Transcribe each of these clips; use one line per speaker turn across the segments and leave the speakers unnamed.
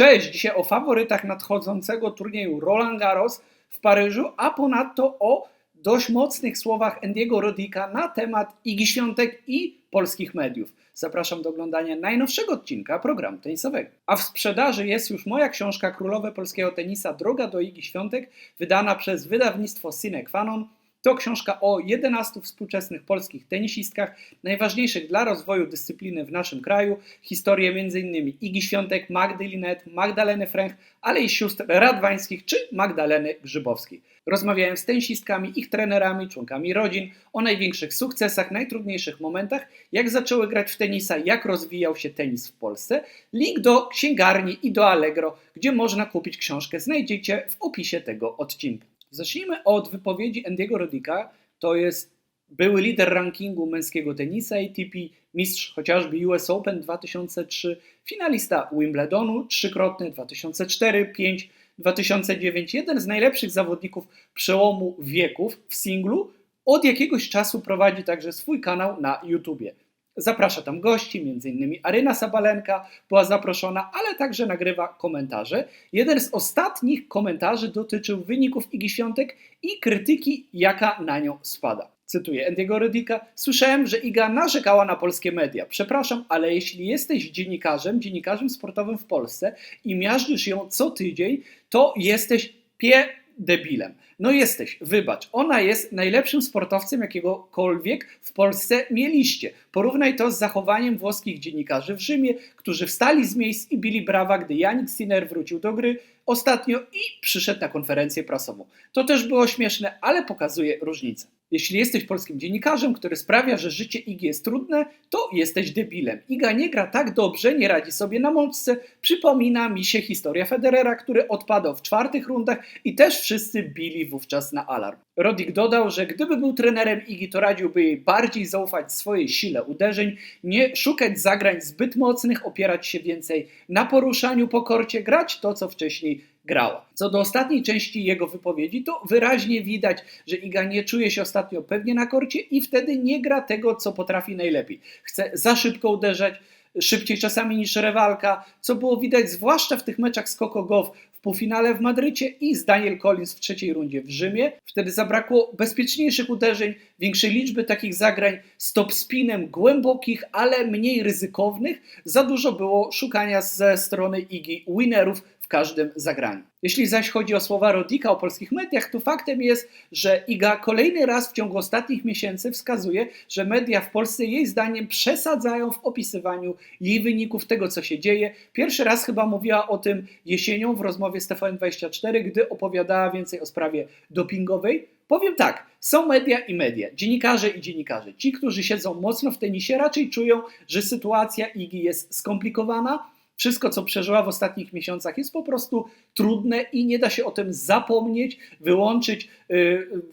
Cześć, dzisiaj o faworytach nadchodzącego turnieju Roland Garros w Paryżu, a ponadto o dość mocnych słowach Andiego Rodika na temat Igi Świątek i polskich mediów. Zapraszam do oglądania najnowszego odcinka programu tenisowego. A w sprzedaży jest już moja książka Królowe Polskiego Tenisa Droga do Igi Świątek, wydana przez wydawnictwo Sine Qua Non. To książka o 11 współczesnych polskich tenisistkach, najważniejszych dla rozwoju dyscypliny w naszym kraju. Historię m.in. Igi Świątek, Magdy Linet, Magdaleny Fręch, ale i sióstr Radwańskich czy Magdaleny Grzybowskiej. Rozmawiałem z tenisistkami, ich trenerami, członkami rodzin o największych sukcesach, najtrudniejszych momentach, jak zaczęły grać w tenisa, jak rozwijał się tenis w Polsce. Link do księgarni i do Allegro, gdzie można kupić książkę, znajdziecie w opisie tego odcinka. Zacznijmy od wypowiedzi Andiego Rodika. To jest były lider rankingu męskiego tenisa ATP, mistrz chociażby US Open 2003, finalista Wimbledonu, trzykrotny 2004, 5, 2009, jeden z najlepszych zawodników przełomu wieków w singlu. Od jakiegoś czasu prowadzi także swój kanał na YouTubie. Zaprasza tam gości, m.in. Aryna Sabalenka była zaproszona, ale także nagrywa komentarze. Jeden z ostatnich komentarzy dotyczył wyników Igi Świątek i krytyki, jaka na nią spada. Cytuję Andiego Rodika. Słyszałem, że Iga narzekała na polskie media. Przepraszam, ale jeśli jesteś dziennikarzem, dziennikarzem sportowym w Polsce i miażdżysz ją co tydzień, to jesteś pie debilem. No jesteś, wybacz. Ona jest najlepszym sportowcem, jakiegokolwiek w Polsce mieliście. Porównaj to z zachowaniem włoskich dziennikarzy w Rzymie, którzy wstali z miejsc i bili brawa, gdy Janik Sinner wrócił do gry ostatnio i przyszedł na konferencję prasową. To też było śmieszne, ale pokazuje różnicę. Jeśli jesteś polskim dziennikarzem, który sprawia, że życie Igi jest trudne, to jesteś debilem. Iga nie gra tak dobrze, nie radzi sobie na mączce. Przypomina mi się historia Federera, który odpadał w czwartych rundach i też wszyscy bili wówczas na alarm. Rodik dodał, że gdyby był trenerem Igi, to radziłby jej bardziej zaufać swojej sile uderzeń, nie szukać zagrań zbyt mocnych, opierać się więcej na poruszaniu po korcie, grać to, co wcześniej grała. Co do ostatniej części jego wypowiedzi, to wyraźnie widać, że Iga nie czuje się ostatnio pewnie na korcie i wtedy nie gra tego, co potrafi najlepiej. Chce za szybko uderzać, szybciej czasami niż rywalka, co było widać zwłaszcza w tych meczach z Coco Gauff w półfinale w Madrycie i z Daniel Collins w trzeciej rundzie w Rzymie. Wtedy zabrakło bezpieczniejszych uderzeń, większej liczby takich zagrań z top spinem głębokich, ale mniej ryzykownych. Za dużo było szukania ze strony Igi winerów każdym zagraniu. Jeśli zaś chodzi o słowa Rodika o polskich mediach, to faktem jest, że Iga kolejny raz w ciągu ostatnich miesięcy wskazuje, że media w Polsce jej zdaniem przesadzają w opisywaniu jej wyników, tego co się dzieje. Pierwszy raz chyba mówiła o tym jesienią w rozmowie z TVN24, gdy opowiadała więcej o sprawie dopingowej. Powiem tak, są media i media, dziennikarze i dziennikarze. Ci, którzy siedzą mocno w tenisie, raczej czują, że sytuacja Igi jest skomplikowana, wszystko, co przeżyła w ostatnich miesiącach, jest po prostu trudne i nie da się o tym zapomnieć, wyłączyć,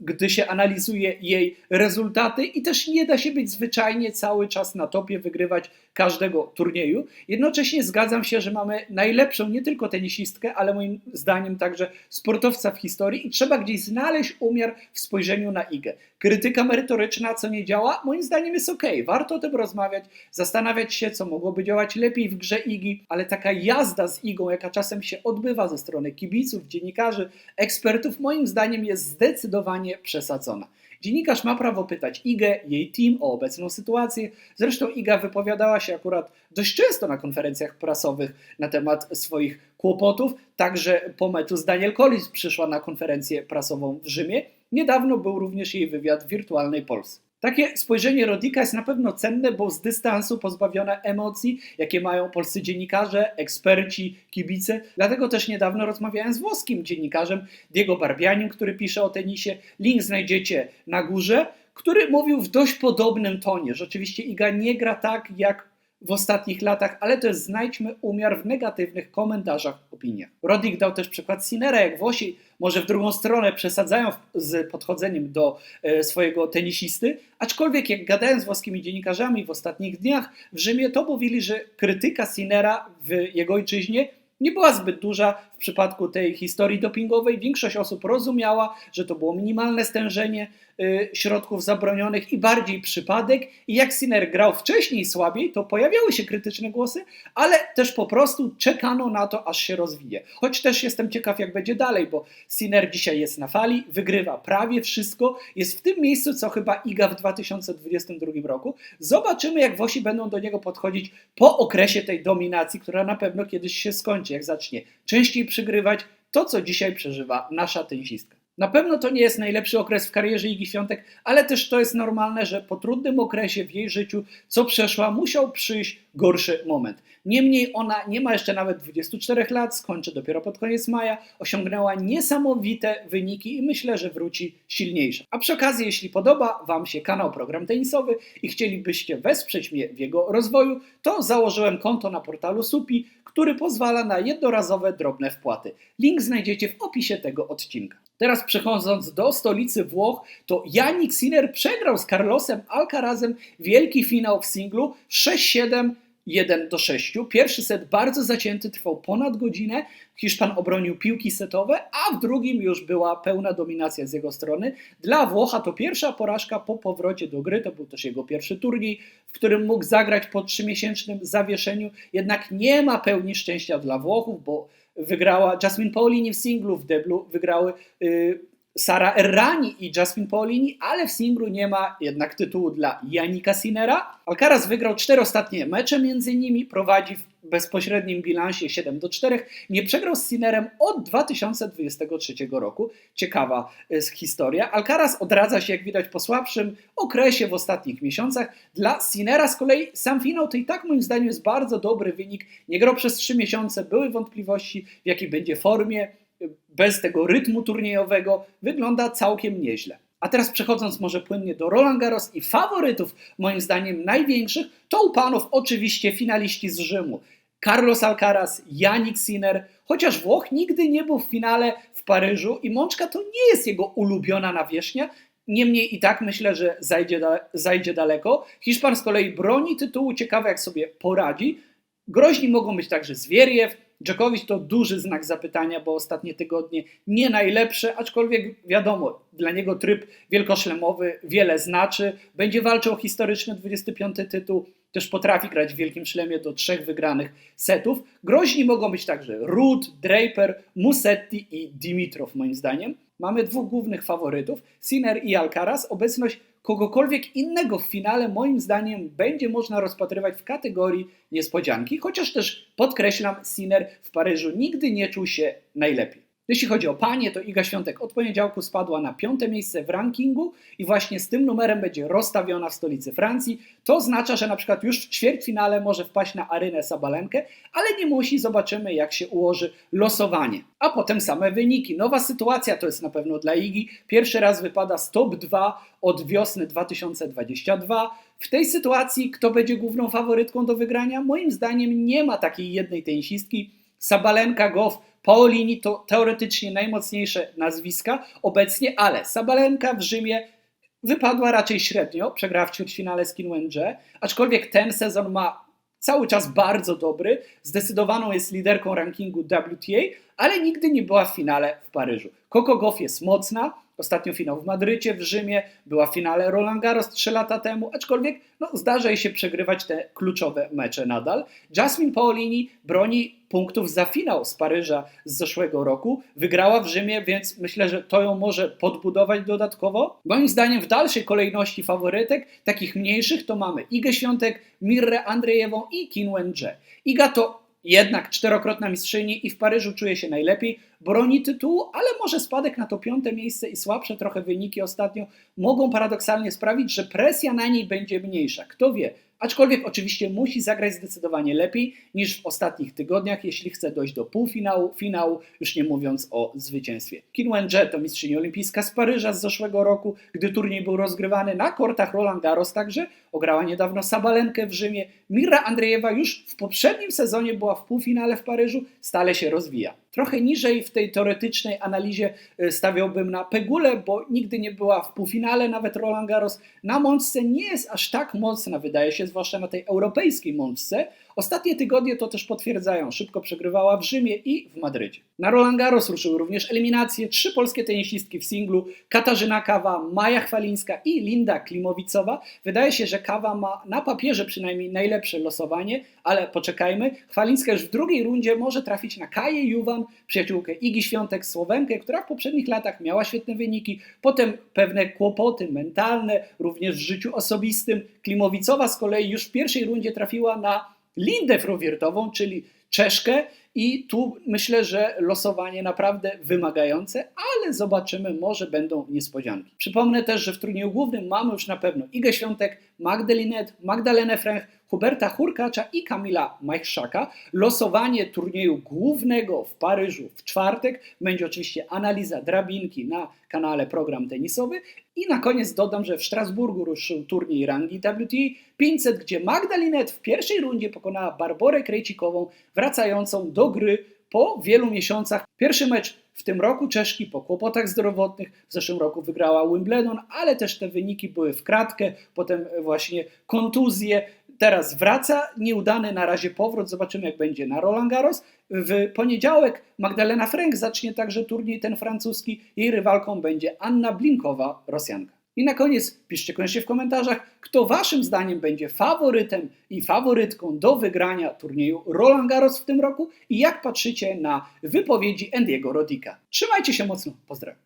gdy się analizuje jej rezultaty, i też nie da się być zwyczajnie cały czas na topie, wygrywać każdego turnieju. Jednocześnie zgadzam się, że mamy najlepszą nie tylko tenisistkę, ale moim zdaniem także sportowca w historii i trzeba gdzieś znaleźć umiar w spojrzeniu na Igę. Krytyka merytoryczna, co nie działa, moim zdaniem jest ok. Warto o tym rozmawiać, zastanawiać się, co mogłoby działać lepiej w grze Igi, ale taka jazda z Igą, jaka czasem się odbywa ze strony kibiców, dziennikarzy, ekspertów, moim zdaniem jest zdecydowanie przesadzona. Dziennikarz ma prawo pytać Igę, jej team o obecną sytuację. Zresztą Iga wypowiadała się akurat dość często na konferencjach prasowych na temat swoich kłopotów. Także po meczu z Daniel Collins przyszła na konferencję prasową w Rzymie. Niedawno był również jej wywiad w wirtualnej Polsce. Takie spojrzenie Rodika jest na pewno cenne, bo z dystansu pozbawione emocji, jakie mają polscy dziennikarze, eksperci, kibice. Dlatego też niedawno rozmawiałem z włoskim dziennikarzem Diego Barbianim, który pisze o tenisie. Link znajdziecie na górze, który mówił w dość podobnym tonie, że oczywiście Iga nie gra tak jak w ostatnich latach, ale też znajdźmy umiar w negatywnych komentarzach, opiniach. Roddick dał też przykład Sinera, jak Włosi może w drugą stronę przesadzają z podchodzeniem do e, swojego tenisisty, aczkolwiek jak gadałem z włoskimi dziennikarzami w ostatnich dniach w Rzymie, to mówili, że krytyka Sinera w jego ojczyźnie nie była zbyt duża przypadku tej historii dopingowej większość osób rozumiała, że to było minimalne stężenie y, środków zabronionych i bardziej przypadek. I jak Sinner grał wcześniej słabiej, to pojawiały się krytyczne głosy, ale też po prostu czekano na to, aż się rozwije. Choć też jestem ciekaw, jak będzie dalej, bo Sinner dzisiaj jest na fali, wygrywa prawie wszystko, jest w tym miejscu, co chyba Iga w 2022 roku. Zobaczymy, jak Włosi będą do niego podchodzić po okresie tej dominacji, która na pewno kiedyś się skończy, jak zacznie częściej przygrywać to, co dzisiaj przeżywa nasza tenisistka. Na pewno to nie jest najlepszy okres w karierze Igi Świątek, ale też to jest normalne, że po trudnym okresie w jej życiu, co przeszła, musiał przyjść gorszy moment. Niemniej ona nie ma jeszcze nawet 24 lat, skończy dopiero pod koniec maja, osiągnęła niesamowite wyniki i myślę, że wróci silniejsza. A przy okazji, jeśli podoba Wam się kanał Program Tenisowy i chcielibyście wesprzeć mnie w jego rozwoju, to założyłem konto na portalu Supi, który pozwala na jednorazowe drobne wpłaty. Link znajdziecie w opisie tego odcinka. Teraz przechodząc do stolicy Włoch, to Yannick Sinner przegrał z Carlosem Alcarazem wielki finał w singlu 6-7 1 do 6. Pierwszy set bardzo zacięty, trwał ponad godzinę. Hiszpan obronił piłki setowe, a w drugim już była pełna dominacja z jego strony. Dla Włocha to pierwsza porażka po powrocie do gry, to był też jego pierwszy turniej, w którym mógł zagrać po trzymiesięcznym zawieszeniu. Jednak nie ma pełni szczęścia dla Włochów, bo wygrała Jasmine Paulini w singlu, w deblu wygrały. Sara Errani i Jasmine Paulini, ale w singlu nie ma jednak tytułu dla Janika Sinera. Alcaraz wygrał cztery ostatnie mecze między nimi, prowadzi w bezpośrednim bilansie 7 do 4. Nie przegrał z Sinerem od 2023 roku. Ciekawa jest historia. Alcaraz odradza się, jak widać, po słabszym okresie w ostatnich miesiącach. Dla Sinera z kolei sam finał to i tak moim zdaniem jest bardzo dobry wynik. Nie grał przez 3 miesiące, były wątpliwości, w jakiej będzie formie bez tego rytmu turniejowego wygląda całkiem nieźle. A teraz przechodząc może płynnie do Roland Garros i faworytów, moim zdaniem największych, to u panów oczywiście finaliści z Rzymu. Carlos Alcaraz, Yannick Sinner, chociaż Włoch nigdy nie był w finale w Paryżu i Mączka to nie jest jego ulubiona nawierzchnia, Niemniej i tak myślę, że zajdzie, da, zajdzie daleko. Hiszpan z kolei broni tytułu, ciekawe jak sobie poradzi. Groźni mogą być także Zwieriew, Dżokowicz to duży znak zapytania, bo ostatnie tygodnie nie najlepsze, aczkolwiek wiadomo, dla niego tryb wielkoszlemowy wiele znaczy. Będzie walczył o historyczny 25 tytuł, też potrafi grać w wielkim szlemie do trzech wygranych setów. Groźni mogą być także Rudd, Draper, Musetti i Dimitrov moim zdaniem. Mamy dwóch głównych faworytów, Sinner i Alcaraz. Obecność kogokolwiek innego w finale, moim zdaniem, będzie można rozpatrywać w kategorii niespodzianki, chociaż też podkreślam, Sinner w Paryżu nigdy nie czuł się najlepiej. Jeśli chodzi o panie, to Iga Świątek od poniedziałku spadła na piąte miejsce w rankingu i właśnie z tym numerem będzie rozstawiona w stolicy Francji. To oznacza, że na przykład już w ćwierćfinale może wpaść na Arynę Sabalenkę, ale nie musi, zobaczymy jak się ułoży losowanie. A potem same wyniki. Nowa sytuacja to jest na pewno dla Igi. Pierwszy raz wypada z top 2 od wiosny 2022. W tej sytuacji kto będzie główną faworytką do wygrania? Moim zdaniem nie ma takiej jednej tenisistki. Sabalenka, Goff, Paulini to teoretycznie najmocniejsze nazwiska obecnie, ale Sabalenka w Rzymie wypadła raczej średnio, przegrała w ćwierćfinale z Kim Wen-je, aczkolwiek ten sezon ma cały czas bardzo dobry, zdecydowaną jest liderką rankingu WTA, ale nigdy nie była w finale w Paryżu. Coco Goff jest mocna, Ostatnio finał w Madrycie, w Rzymie, była w finale Roland Garros 3 lata temu, aczkolwiek no, zdarza jej się przegrywać te kluczowe mecze nadal. Jasmine Paolini broni punktów za finał z Paryża z zeszłego roku. Wygrała w Rzymie, więc myślę, że to ją może podbudować dodatkowo. Moim zdaniem w dalszej kolejności faworytek, takich mniejszych, to mamy Igę Świątek, Mirrę Andrzejewą i Kim Wen-je. Iga to jednak czterokrotna mistrzyni i w Paryżu czuje się najlepiej, broni tytułu, ale może spadek na to piąte miejsce i słabsze trochę wyniki ostatnio mogą paradoksalnie sprawić, że presja na niej będzie mniejsza. Kto wie, Aczkolwiek oczywiście musi zagrać zdecydowanie lepiej niż w ostatnich tygodniach, jeśli chce dojść do półfinału, finału, już nie mówiąc o zwycięstwie. Kim Wen-je to mistrzyni olimpijska z Paryża z zeszłego roku, gdy turniej był rozgrywany na kortach Roland Garros także. Ograła niedawno Sabalenkę w Rzymie. Mira Andrzejewa już w poprzednim sezonie była w półfinale w Paryżu, stale się rozwija. Trochę niżej w tej teoretycznej analizie e, stawiałbym na Pegulę, bo nigdy nie była w półfinale, nawet Roland Garros. Na mączce nie jest aż tak mocna, wydaje się, zwłaszcza na tej europejskiej mączce. Ostatnie tygodnie to też potwierdzają. Szybko przegrywała w Rzymie i w Madrydzie. Na Roland Garros ruszyły również eliminacje. Trzy polskie tenisistki w singlu. Katarzyna Kawa, Maja Chwalińska i Linda Klimowicowa. Wydaje się, że Kawa ma na papierze przynajmniej najlepsze losowanie, ale poczekajmy. Chwalińska już w drugiej rundzie może trafić na Kaję Juwan, przyjaciółkę Igi Świątek, Słowenkę, która w poprzednich latach miała świetne wyniki. Potem pewne kłopoty mentalne, również w życiu osobistym. Klimowicowa z kolei już w pierwszej rundzie trafiła na Lindę Frowiertową, czyli Czeszkę. I tu myślę, że losowanie naprawdę wymagające, ale zobaczymy, może będą niespodzianki. Przypomnę też, że w turnieju głównym mamy już na pewno Igę Świątek, Magdalinet, Magdalenę Fręch, Huberta Hurkacza i Kamila Majchrzaka. Losowanie turnieju głównego w Paryżu w czwartek będzie oczywiście analiza drabinki na kanale Program Tenisowy. I na koniec dodam, że w Strasburgu ruszył turniej rangi WTA 500, gdzie Magdalinet w pierwszej rundzie pokonała Barborę Krejcikową, wracającą do gry po wielu miesiącach. Pierwszy mecz w tym roku Czeszki po kłopotach zdrowotnych. W zeszłym roku wygrała Wimbledon, ale też te wyniki były w kratkę, potem właśnie kontuzje. Teraz wraca, nieudany na razie powrót, zobaczymy jak będzie na Roland Garros. W poniedziałek Magdalena Frank zacznie także turniej ten francuski. Jej rywalką będzie Anna Blinkowa, Rosjanka. I na koniec piszcie koniecznie w komentarzach, kto waszym zdaniem będzie faworytem i faworytką do wygrania turnieju Roland Garros w tym roku i jak patrzycie na wypowiedzi Andiego Rodika. Trzymajcie się mocno, pozdrawiam.